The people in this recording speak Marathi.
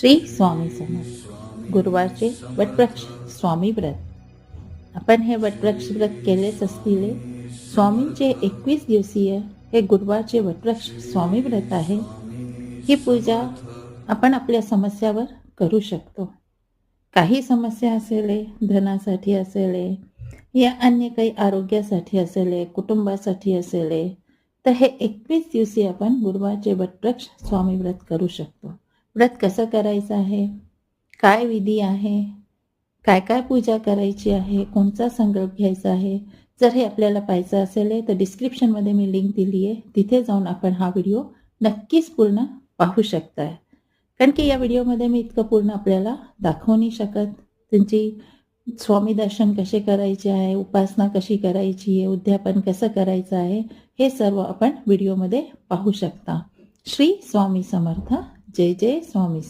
श्री स्वामी समर्थ. गुरुवारचे वटवृक्ष स्वामी व्रत. आपण हे वटवृक्ष व्रत केलेच असतील स्वामींचे एकवीस दिवसीय हे गुरुवारचे वटवृक्ष स्वामी व्रत आहे. ही पूजा आपण आपल्या समस्यावर करू शकतो. काही समस्या असेल धनासाठी असेल या अन्य काही आरोग्यासाठी असेल कुटुंबासाठी असेल तर हे एकवीस दिवशी आपण गुरुवारचे वटवृक्ष स्वामी व्रत करू शकतो. व्रत कसं करायचं आहे? काय विधी आहे? काय काय पूजा करायची आहे? कोणता संकल्प घ्यायचा आहे? जर हे आपल्याला पाहायचं असेल तर डिस्क्रिप्शनमध्ये मी लिंक दिली आहे. तिथे जाऊन आपण हा व्हिडिओ नक्कीच पूर्ण पाहू शकताय कारण की या व्हिडिओमध्ये मी इतकं पूर्ण आपल्याला दाखवू नाही शकत. त्यांची स्वामी दर्शन कसे करायचे आहे? उपासना कशी करायची आहे? उद्यापन कसं करायचं आहे? हे सर्व आपण व्हिडिओमध्ये पाहू शकता. श्री स्वामी समर्थ JJ 스와미